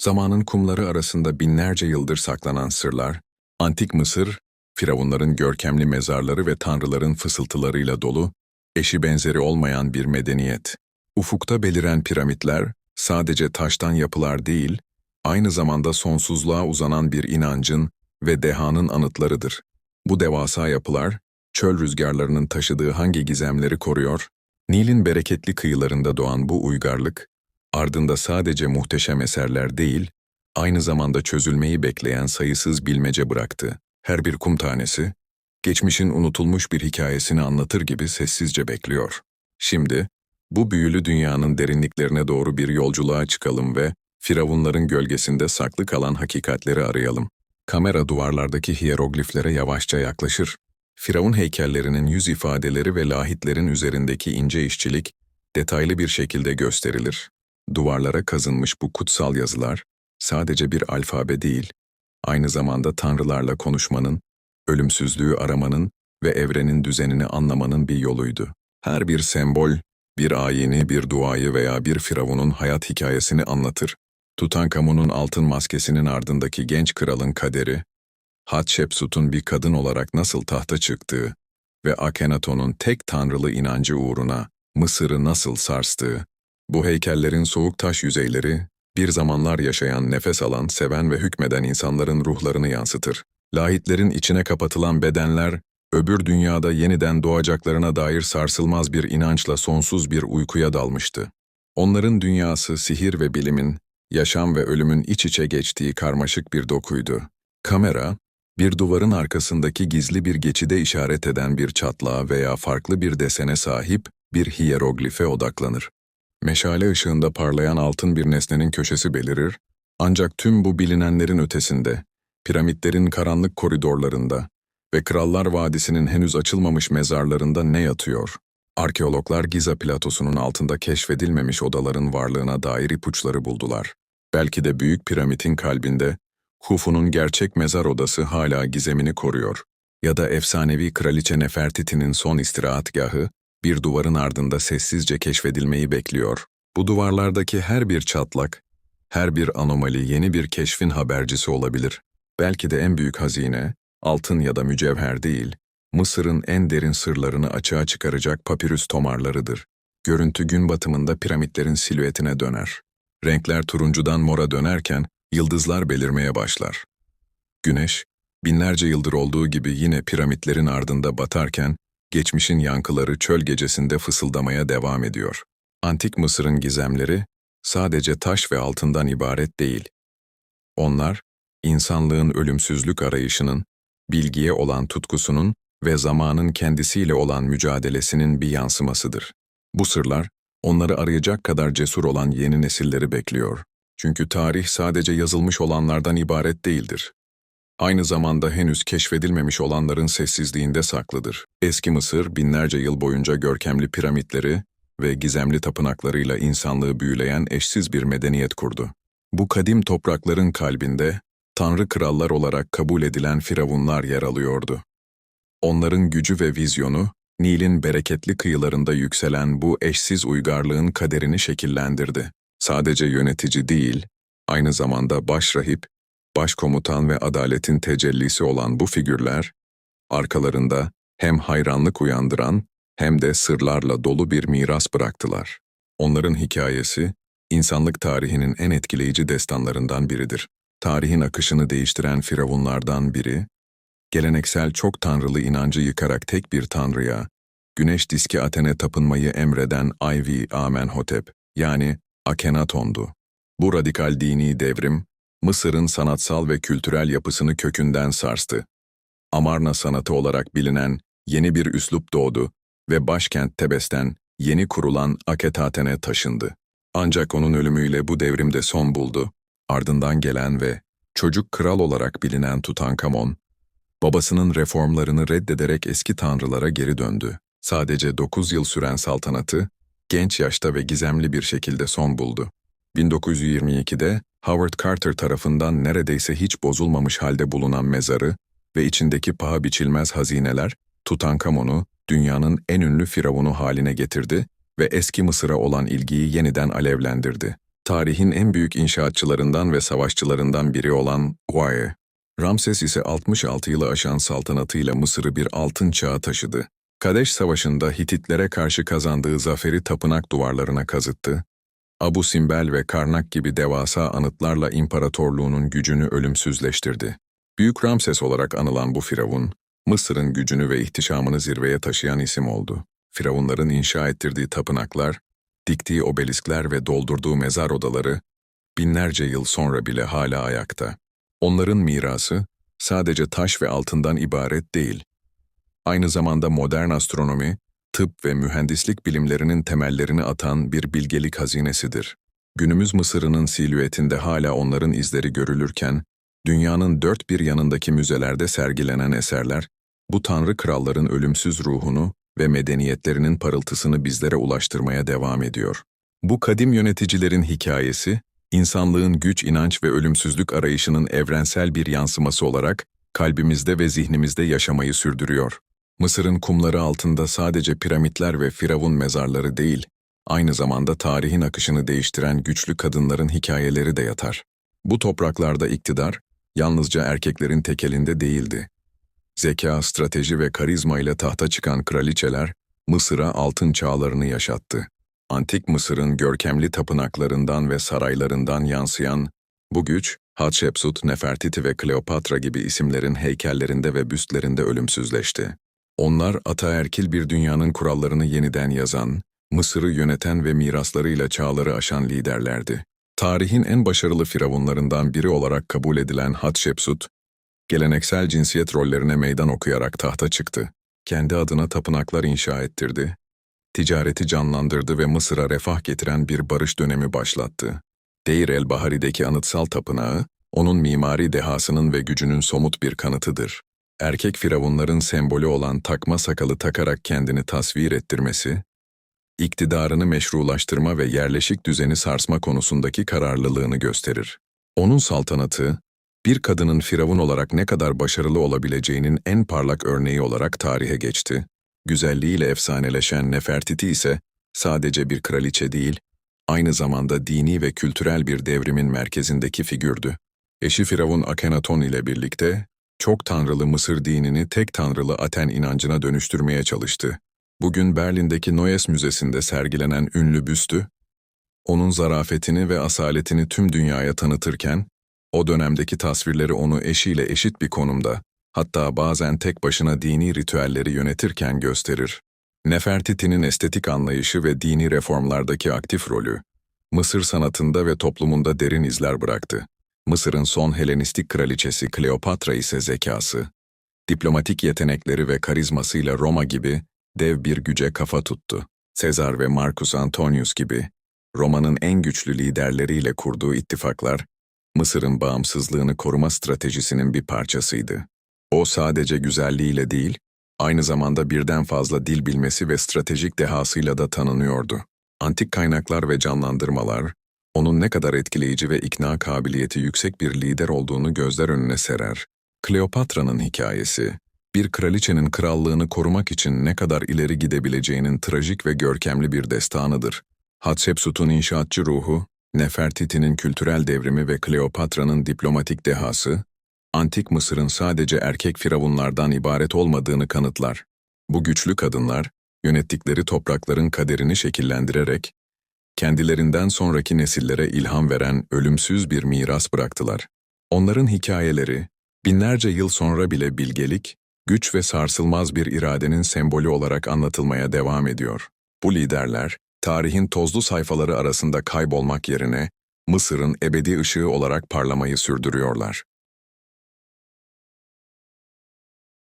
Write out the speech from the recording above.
Zamanın kumları arasında binlerce yıldır saklanan sırlar, Antik Mısır, firavunların görkemli mezarları ve tanrıların fısıltılarıyla dolu, eşi benzeri olmayan bir medeniyet. Ufukta beliren piramitler, sadece taştan yapılar değil, aynı zamanda sonsuzluğa uzanan bir inancın ve dehanın anıtlarıdır. Bu devasa yapılar, çöl rüzgarlarının taşıdığı hangi gizemleri koruyor? Nil'in bereketli kıyılarında doğan bu uygarlık, ardında sadece muhteşem eserler değil, aynı zamanda çözülmeyi bekleyen sayısız bilmece bıraktı. Her bir kum tanesi, geçmişin unutulmuş bir hikayesini anlatır gibi sessizce bekliyor. Şimdi, bu büyülü dünyanın derinliklerine doğru bir yolculuğa çıkalım ve firavunların gölgesinde saklı kalan hakikatleri arayalım. Kamera duvarlardaki hierogliflere yavaşça yaklaşır. Firavun heykellerinin yüz ifadeleri ve lahitlerin üzerindeki ince işçilik detaylı bir şekilde gösterilir. Duvarlara kazınmış bu kutsal yazılar sadece bir alfabe değil, aynı zamanda tanrılarla konuşmanın, ölümsüzlüğü aramanın ve evrenin düzenini anlamanın bir yoluydu. Her bir sembol, bir ayini, bir duayı veya bir firavunun hayat hikayesini anlatır. Tutankamon'un altın maskesinin ardındaki genç kralın kaderi, Hatshepsut'un bir kadın olarak nasıl tahta çıktığı ve Akhenaton'un tek tanrılı inancı uğruna Mısır'ı nasıl sarstığı, bu heykellerin soğuk taş yüzeyleri, bir zamanlar yaşayan, nefes alan, seven ve hükmeden insanların ruhlarını yansıtır. Lahitlerin içine kapatılan bedenler, öbür dünyada yeniden doğacaklarına dair sarsılmaz bir inançla sonsuz bir uykuya dalmıştı. Onların dünyası sihir ve bilimin, yaşam ve ölümün iç içe geçtiği karmaşık bir dokuydu. Kamera, bir duvarın arkasındaki gizli bir geçide işaret eden bir çatlağa veya farklı bir desene sahip bir hieroglife odaklanır. Meşale ışığında parlayan altın bir nesnenin köşesi belirir, ancak tüm bu bilinenlerin ötesinde, piramitlerin karanlık koridorlarında ve Krallar Vadisi'nin henüz açılmamış mezarlarında ne yatıyor? Arkeologlar Giza platosunun altında keşfedilmemiş odaların varlığına dair ipuçları buldular. Belki de Büyük Piramit'in kalbinde, Hufu'nun gerçek mezar odası hala gizemini koruyor. Ya da efsanevi Kraliçe Nefertiti'nin son istirahatgahı, bir duvarın ardında sessizce keşfedilmeyi bekliyor. Bu duvarlardaki her bir çatlak, her bir anomali yeni bir keşfin habercisi olabilir. Belki de en büyük hazine, altın ya da mücevher değil, Mısır'ın en derin sırlarını açığa çıkaracak papirüs tomarlarıdır. Görüntü gün batımında piramitlerin silüetine döner. Renkler turuncudan mora dönerken yıldızlar belirmeye başlar. Güneş, binlerce yıldır olduğu gibi yine piramitlerin ardında batarken, geçmişin yankıları çöl gecesinde fısıldamaya devam ediyor. Antik Mısır'ın gizemleri, sadece taş ve altından ibaret değil. Onlar, insanlığın ölümsüzlük arayışının, bilgiye olan tutkusunun ve zamanın kendisiyle olan mücadelesinin bir yansımasıdır. Bu sırlar, onları arayacak kadar cesur olan yeni nesilleri bekliyor. Çünkü tarih sadece yazılmış olanlardan ibaret değildir. Aynı zamanda henüz keşfedilmemiş olanların sessizliğinde saklıdır. Eski Mısır binlerce yıl boyunca görkemli piramitleri ve gizemli tapınaklarıyla insanlığı büyüleyen eşsiz bir medeniyet kurdu. Bu kadim toprakların kalbinde tanrı krallar olarak kabul edilen firavunlar yer alıyordu. Onların gücü ve vizyonu, Nil'in bereketli kıyılarında yükselen bu eşsiz uygarlığın kaderini şekillendirdi. Sadece yönetici değil, aynı zamanda başrahip, başkomutan ve adaletin tecellisi olan bu figürler, arkalarında hem hayranlık uyandıran hem de sırlarla dolu bir miras bıraktılar. Onların hikayesi, insanlık tarihinin en etkileyici destanlarından biridir. Tarihin akışını değiştiren firavunlardan biri, geleneksel çok tanrılı inancı yıkarak tek bir tanrıya, güneş diski Aten'e tapınmayı emreden Ivy Amenhotep yani Akhenaton'du. Bu radikal dini devrim, Mısır'ın sanatsal ve kültürel yapısını kökünden sarstı. Amarna sanatı olarak bilinen yeni bir üslup doğdu ve başkent Tebes'ten yeni kurulan Aketaten'e taşındı. Ancak onun ölümüyle bu devrimde son buldu. Ardından gelen ve çocuk kral olarak bilinen Tutankamon, babasının reformlarını reddederek eski tanrılara geri döndü. Sadece 9 yıl süren saltanatı, genç yaşta ve gizemli bir şekilde son buldu. 1922'de Howard Carter tarafından neredeyse hiç bozulmamış halde bulunan mezarı ve içindeki paha biçilmez hazineler, Tutankamon'u dünyanın en ünlü firavunu haline getirdi ve eski Mısır'a olan ilgiyi yeniden alevlendirdi. Tarihin en büyük inşaatçılarından ve savaşçılarından biri olan Huaye. Ramses ise 66 yılı aşan saltanatıyla Mısır'ı bir altın çağa taşıdı. Kadeş Savaşı'nda Hititlere karşı kazandığı zaferi tapınak duvarlarına kazıttı. Abu Simbel ve Karnak gibi devasa anıtlarla imparatorluğunun gücünü ölümsüzleştirdi. Büyük Ramses olarak anılan bu firavun, Mısır'ın gücünü ve ihtişamını zirveye taşıyan isim oldu. Firavunların inşa ettirdiği tapınaklar, diktiği obeliskler ve doldurduğu mezar odaları, binlerce yıl sonra bile hala ayakta. Onların mirası, sadece taş ve altından ibaret değil. Aynı zamanda modern astronomi, tıp ve mühendislik bilimlerinin temellerini atan bir bilgelik hazinesidir. Günümüz Mısır'ının silüetinde hala onların izleri görülürken, dünyanın dört bir yanındaki müzelerde sergilenen eserler, bu tanrı kralların ölümsüz ruhunu ve medeniyetlerinin parıltısını bizlere ulaştırmaya devam ediyor. Bu kadim yöneticilerin hikayesi, insanlığın güç, inanç ve ölümsüzlük arayışının evrensel bir yansıması olarak kalbimizde ve zihnimizde yaşamayı sürdürüyor. Mısır'ın kumları altında sadece piramitler ve firavun mezarları değil, aynı zamanda tarihin akışını değiştiren güçlü kadınların hikayeleri de yatar. Bu topraklarda iktidar, yalnızca erkeklerin tek elinde değildi. Zeka, strateji ve karizma ile tahta çıkan kraliçeler, Mısır'a altın çağlarını yaşattı. Antik Mısır'ın görkemli tapınaklarından ve saraylarından yansıyan bu güç, Hatshepsut, Nefertiti ve Kleopatra gibi isimlerin heykellerinde ve büstlerinde ölümsüzleşti. Onlar ataerkil bir dünyanın kurallarını yeniden yazan, Mısır'ı yöneten ve miraslarıyla çağları aşan liderlerdi. Tarihin en başarılı firavunlarından biri olarak kabul edilen Hatshepsut, geleneksel cinsiyet rollerine meydan okuyarak tahta çıktı. Kendi adına tapınaklar inşa ettirdi, ticareti canlandırdı ve Mısır'a refah getiren bir barış dönemi başlattı. Deir el Bahari'deki anıtsal tapınağı, onun mimari dehasının ve gücünün somut bir kanıtıdır. Erkek firavunların sembolü olan takma sakalı takarak kendini tasvir ettirmesi, iktidarını meşrulaştırma ve yerleşik düzeni sarsma konusundaki kararlılığını gösterir. Onun saltanatı, bir kadının firavun olarak ne kadar başarılı olabileceğinin en parlak örneği olarak tarihe geçti. Güzelliğiyle efsaneleşen Nefertiti ise sadece bir kraliçe değil, aynı zamanda dini ve kültürel bir devrimin merkezindeki figürdü. Eşi Firavun Akhenaton ile birlikte çok tanrılı Mısır dinini tek tanrılı Aten inancına dönüştürmeye çalıştı. Bugün Berlin'deki Noyes Müzesi'nde sergilenen ünlü büstü, onun zarafetini ve asaletini tüm dünyaya tanıtırken, o dönemdeki tasvirleri onu eşiyle eşit bir konumda, hatta bazen tek başına dini ritüelleri yönetirken gösterir. Nefertiti'nin estetik anlayışı ve dini reformlardaki aktif rolü, Mısır sanatında ve toplumunda derin izler bıraktı. Mısır'ın son Helenistik kraliçesi Kleopatra ise zekası, diplomatik yetenekleri ve karizmasıyla Roma gibi dev bir güce kafa tuttu. Sezar ve Marcus Antonius gibi Roma'nın en güçlü liderleriyle kurduğu ittifaklar, Mısır'ın bağımsızlığını koruma stratejisinin bir parçasıydı. O sadece güzelliğiyle değil, aynı zamanda birden fazla dil bilmesi ve stratejik dehasıyla da tanınıyordu. Antik kaynaklar ve canlandırmalar, onun ne kadar etkileyici ve ikna kabiliyeti yüksek bir lider olduğunu gözler önüne serer. Kleopatra'nın hikayesi, bir kraliçenin krallığını korumak için ne kadar ileri gidebileceğinin trajik ve görkemli bir destanıdır. Hatshepsut'un inşaatçı ruhu, Nefertiti'nin kültürel devrimi ve Kleopatra'nın diplomatik dehası, Antik Mısır'ın sadece erkek firavunlardan ibaret olmadığını kanıtlar. Bu güçlü kadınlar, yönettikleri toprakların kaderini şekillendirerek, kendilerinden sonraki nesillere ilham veren ölümsüz bir miras bıraktılar. Onların hikayeleri, binlerce yıl sonra bile bilgelik, güç ve sarsılmaz bir iradenin sembolü olarak anlatılmaya devam ediyor. Bu liderler, tarihin tozlu sayfaları arasında kaybolmak yerine, Mısır'ın ebedi ışığı olarak parlamayı sürdürüyorlar.